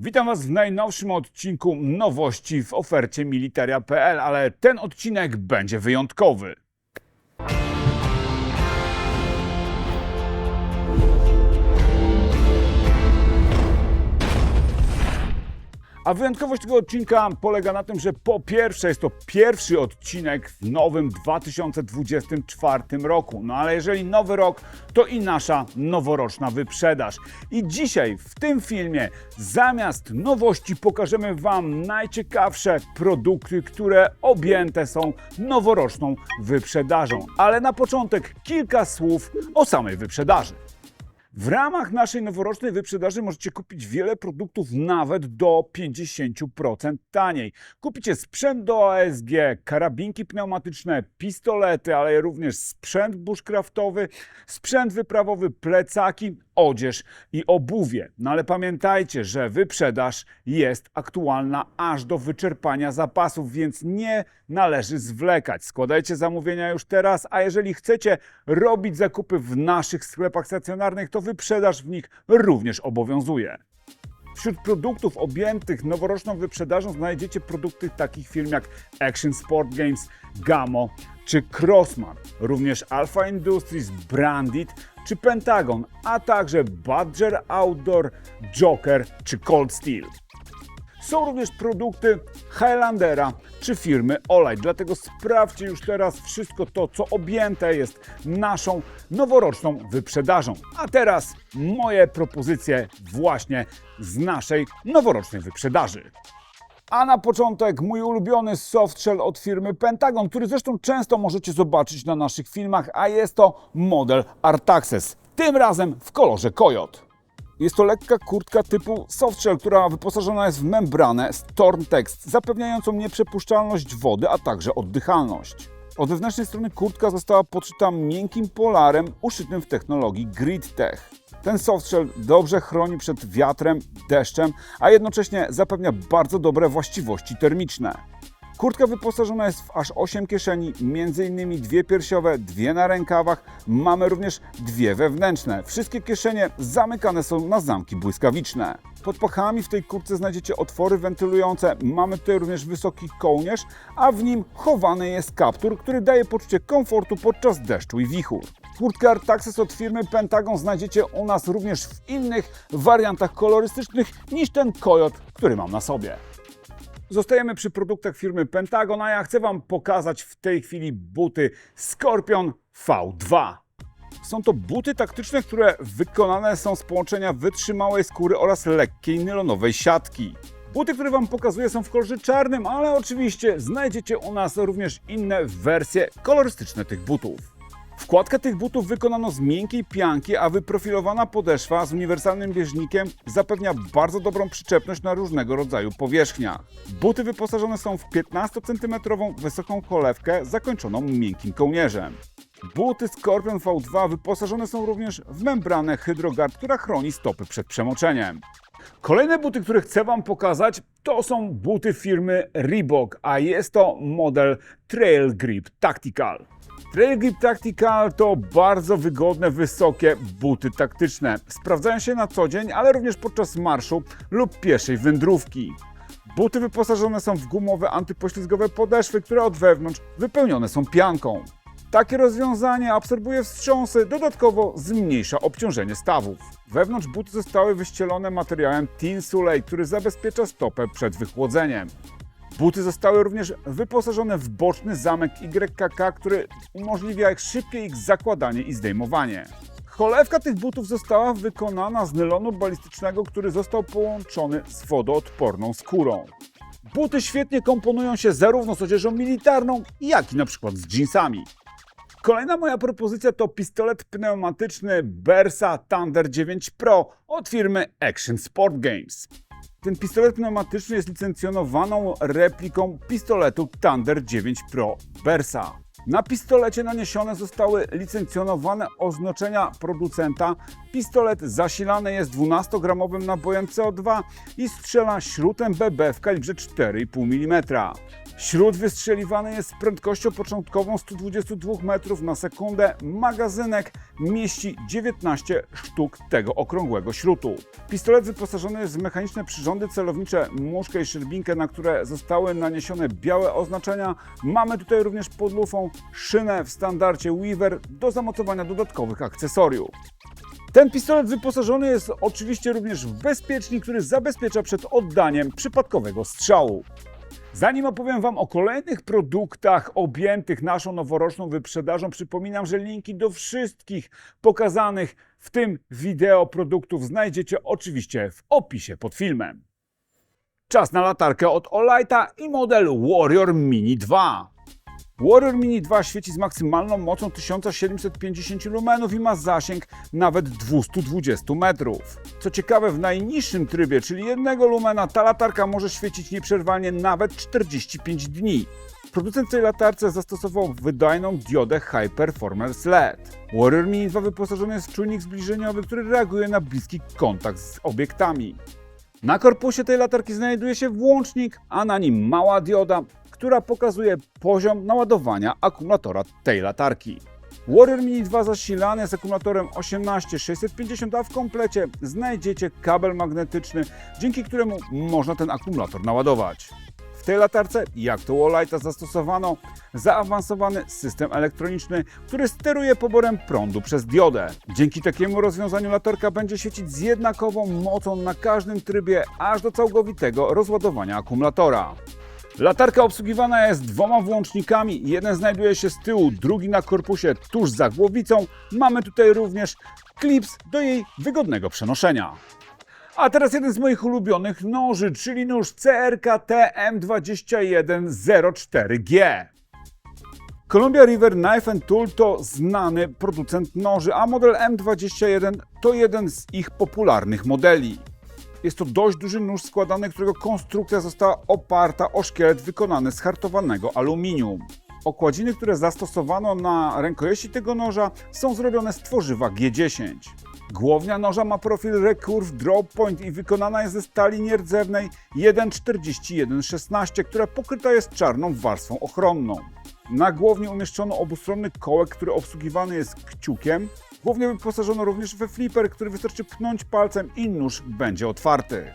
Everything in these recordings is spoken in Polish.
Witam Was w najnowszym odcinku nowości w ofercie militaria.pl, ale ten odcinek będzie wyjątkowy. A wyjątkowość tego odcinka polega na tym, że po pierwsze jest to pierwszy odcinek w nowym 2024 roku. No ale jeżeli nowy rok, to i nasza noworoczna wyprzedaż. I dzisiaj w tym filmie zamiast nowości pokażemy Wam najciekawsze produkty, które objęte są noworoczną wyprzedażą. Ale na początek kilka słów o samej wyprzedaży. W ramach naszej noworocznej wyprzedaży możecie kupić wiele produktów nawet do 50% taniej. Kupicie sprzęt do ASG, karabinki pneumatyczne, pistolety, ale również sprzęt bushcraftowy, sprzęt wyprawowy, plecaki, odzież i obuwie. No ale pamiętajcie, że wyprzedaż jest aktualna aż do wyczerpania zapasów, więc nie należy zwlekać. Składajcie zamówienia już teraz, a jeżeli chcecie robić zakupy w naszych sklepach stacjonarnych, to wyprzedaż w nich również obowiązuje. Wśród produktów objętych noworoczną wyprzedażą znajdziecie produkty takich firm jak Action Sport Games, Gamo czy Crossman, również Alpha Industries, Brandit czy Pentagon, a także Badger Outdoor, Joker czy Cold Steel. Są również produkty Highlandera czy firmy Olaj, dlatego sprawdźcie już teraz wszystko to, co objęte jest naszą noworoczną wyprzedażą. A teraz moje propozycje właśnie z naszej noworocznej wyprzedaży. A na początek mój ulubiony softshell od firmy Pentagon, który zresztą często możecie zobaczyć na naszych filmach, a jest to model Artaxes, tym razem w kolorze Coyote. Jest to lekka kurtka typu softshell, która wyposażona jest w membranę Text, zapewniającą nieprzepuszczalność wody, a także oddychalność. Od wewnętrznej strony kurtka została podszyta miękkim polarem uszytym w technologii GridTech. Ten softshell dobrze chroni przed wiatrem, deszczem, a jednocześnie zapewnia bardzo dobre właściwości termiczne. Kurtka wyposażona jest w aż 8 kieszeni, m.in. dwie piersiowe, dwie na rękawach. Mamy również dwie wewnętrzne. Wszystkie kieszenie zamykane są na zamki błyskawiczne. Pod pachami w tej kurtce znajdziecie otwory wentylujące. Mamy tutaj również wysoki kołnierz, a w nim chowany jest kaptur, który daje poczucie komfortu podczas deszczu i wichur. Kurtkę Artaxes od firmy Pentagon znajdziecie u nas również w innych wariantach kolorystycznych niż ten Coyote, który mam na sobie. Zostajemy przy produktach firmy Pentagon, a ja chcę Wam pokazać w tej chwili buty Scorpion V2. Są to buty taktyczne, które wykonane są z połączenia wytrzymałej skóry oraz lekkiej nylonowej siatki. Buty, które Wam pokazuję są w kolorze czarnym, ale oczywiście znajdziecie u nas również inne wersje kolorystyczne tych butów. Wkładkę tych butów wykonano z miękkiej pianki, a wyprofilowana podeszwa z uniwersalnym bieżnikiem zapewnia bardzo dobrą przyczepność na różnego rodzaju powierzchniach. Buty wyposażone są w 15 cm wysoką cholewkę zakończoną miękkim kołnierzem. Buty Scorpion V2 wyposażone są również w membranę Hydrogard, która chroni stopy przed przemoczeniem. Kolejne buty, które chcę Wam pokazać, to są buty firmy Reebok, a jest to model Trail Grip Tactical. Trail Grip Tactical to bardzo wygodne, wysokie buty taktyczne. Sprawdzają się na co dzień, ale również podczas marszu lub pieszej wędrówki. Buty wyposażone są w gumowe antypoślizgowe podeszwy, które od wewnątrz wypełnione są pianką. Takie rozwiązanie absorbuje wstrząsy, dodatkowo zmniejsza obciążenie stawów. Wewnątrz buty zostały wyścielone materiałem Thin Suley, który zabezpiecza stopę przed wychłodzeniem. Buty zostały również wyposażone w boczny zamek YKK, który umożliwia szybkie ich zakładanie i zdejmowanie. Cholewka tych butów została wykonana z nylonu balistycznego, który został połączony z wodoodporną skórą. Buty świetnie komponują się zarówno z odzieżą militarną, jak i na przykład z jeansami. Kolejna moja propozycja to pistolet pneumatyczny Bersa Thunder 9 Pro od firmy Action Sport Games. Ten pistolet pneumatyczny jest licencjonowaną repliką pistoletu Thunder 9 Pro Bersa. Na pistolecie naniesione zostały licencjonowane oznaczenia producenta. Pistolet zasilany jest 12-gramowym nabojem CO2 i strzela śrutem BB w kalibrze 4,5 mm. Śród wystrzeliwany jest z prędkością początkową 122 metrów na sekundę. Magazynek mieści 19 sztuk tego okrągłego śrutu. Pistolet wyposażony jest w mechaniczne przyrządy celownicze, muszkę i szczerbinkę, na które zostały naniesione białe oznaczenia. Mamy tutaj również pod lufą szynę w standardzie Weaver do zamocowania dodatkowych akcesoriów. Ten pistolet wyposażony jest oczywiście również w bezpiecznik, który zabezpiecza przed oddaniem przypadkowego strzału. Zanim opowiem Wam o kolejnych produktach objętych naszą noworoczną wyprzedażą, przypominam, że linki do wszystkich pokazanych w tym wideo produktów znajdziecie oczywiście w opisie pod filmem. Czas na latarkę od Olighta i model Warrior Mini 2. Warrior Mini 2 świeci z maksymalną mocą 1750 lumenów i ma zasięg nawet 220 metrów. Co ciekawe, w najniższym trybie, czyli jednego lumena, ta latarka może świecić nieprzerwalnie nawet 45 dni. Producent tej latarce zastosował wydajną diodę High Performance LED. Warrior Mini 2 wyposażony jest w czujnik zbliżeniowy, który reaguje na bliski kontakt z obiektami. Na korpusie tej latarki znajduje się włącznik, a na nim mała dioda, która pokazuje poziom naładowania akumulatora tej latarki. Warrior Mini 2 zasilany jest akumulatorem 18650, a w komplecie znajdziecie kabel magnetyczny, dzięki któremu można ten akumulator naładować. W tej latarce, jak to Olighta, zastosowano zaawansowany system elektroniczny, który steruje poborem prądu przez diodę. Dzięki takiemu rozwiązaniu latarka będzie świecić z jednakową mocą na każdym trybie, aż do całkowitego rozładowania akumulatora. Latarka obsługiwana jest dwoma włącznikami. Jeden znajduje się z tyłu, drugi na korpusie tuż za głowicą. Mamy tutaj również klips do jej wygodnego przenoszenia. A teraz jeden z moich ulubionych noży, czyli nóż CRK TM2104G. Columbia River Knife and Tool to znany producent noży, a model M21 to jeden z ich popularnych modeli. Jest to dość duży nóż składany, którego konstrukcja została oparta o szkielet wykonany z hartowanego aluminium. Okładziny, które zastosowano na rękojeści tego noża są zrobione z tworzywa G10. Głownia noża ma profil Recurve Drop Point i wykonana jest ze stali nierdzewnej 14116, która pokryta jest czarną warstwą ochronną. Na głowni umieszczono obustronny kołek, który obsługiwany jest kciukiem. Głownie wyposażono również we flipper, który wystarczy pchnąć palcem i nóż będzie otwarty.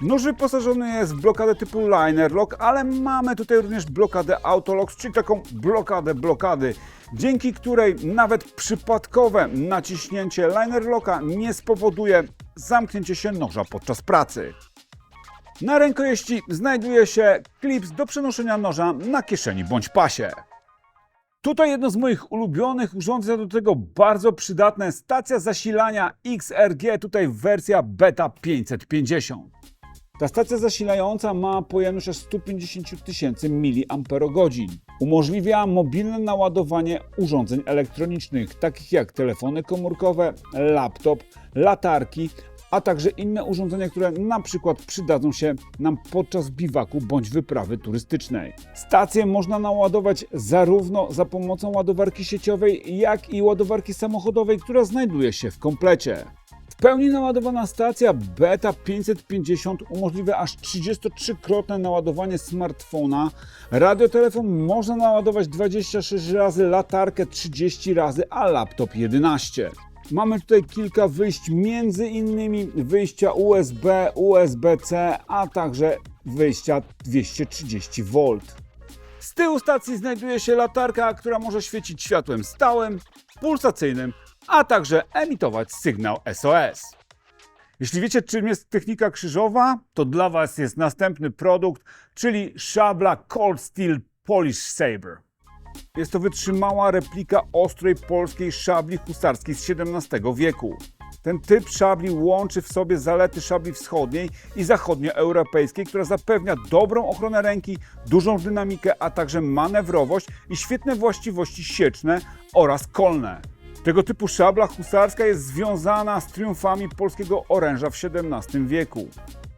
Nóż wyposażony jest w blokadę typu liner lock, ale mamy tutaj również blokadę autolock, czyli taką blokadę blokady, dzięki której nawet przypadkowe naciśnięcie liner locka nie spowoduje zamknięcia się noża podczas pracy. Na rękojeści znajduje się klips do przenoszenia noża na kieszeni bądź pasie. Tutaj jedno z moich ulubionych urządzeń, do tego bardzo przydatne, stacja zasilania XRG, tutaj wersja Beta 550. Ta stacja zasilająca ma pojemność aż 150 tysięcy mAh. Umożliwia mobilne naładowanie urządzeń elektronicznych, takich jak telefony komórkowe, laptop, latarki, a także inne urządzenia, które na przykład przydadzą się nam podczas biwaku bądź wyprawy turystycznej. Stację można naładować zarówno za pomocą ładowarki sieciowej, jak i ładowarki samochodowej, która znajduje się w komplecie. W pełni naładowana stacja Beta 550 umożliwia aż 33-krotne naładowanie smartfona. Radiotelefon można naładować 26 razy, latarkę 30 razy, a laptop 11. Mamy tutaj kilka wyjść, między innymi wyjścia USB, USB-C, a także wyjścia 230 V. Z tyłu stacji znajduje się latarka, która może świecić światłem stałym, pulsacyjnym, a także emitować sygnał SOS. Jeśli wiecie, czym jest technika krzyżowa, to dla Was jest następny produkt, czyli szabla Cold Steel Polish Saber. Jest to wytrzymała replika ostrej polskiej szabli husarskiej z XVII wieku. Ten typ szabli łączy w sobie zalety szabli wschodniej i zachodnioeuropejskiej, która zapewnia dobrą ochronę ręki, dużą dynamikę, a także manewrowość i świetne właściwości sieczne oraz kolne. Tego typu szabla husarska jest związana z triumfami polskiego oręża w XVII wieku.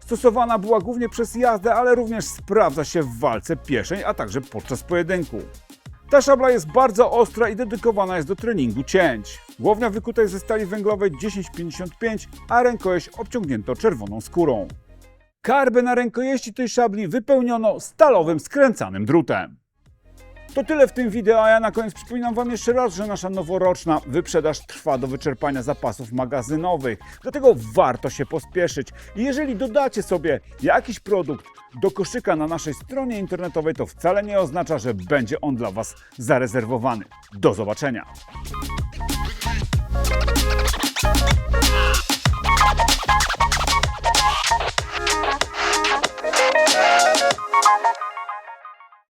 Stosowana była głównie przez jazdę, ale również sprawdza się w walce pieszej, a także podczas pojedynku. Ta szabla jest bardzo ostra i dedykowana jest do treningu cięć. Głownia wykuta jest ze stali węglowej 1055, a rękojeść obciągnięto czerwoną skórą. Karbę na rękojeści tej szabli wypełniono stalowym skręcanym drutem. To tyle w tym wideo, a ja na koniec przypominam Wam jeszcze raz, że nasza noworoczna wyprzedaż trwa do wyczerpania zapasów magazynowych. Dlatego warto się pospieszyć. I jeżeli dodacie sobie jakiś produkt do koszyka na naszej stronie internetowej, to wcale nie oznacza, że będzie on dla Was zarezerwowany. Do zobaczenia!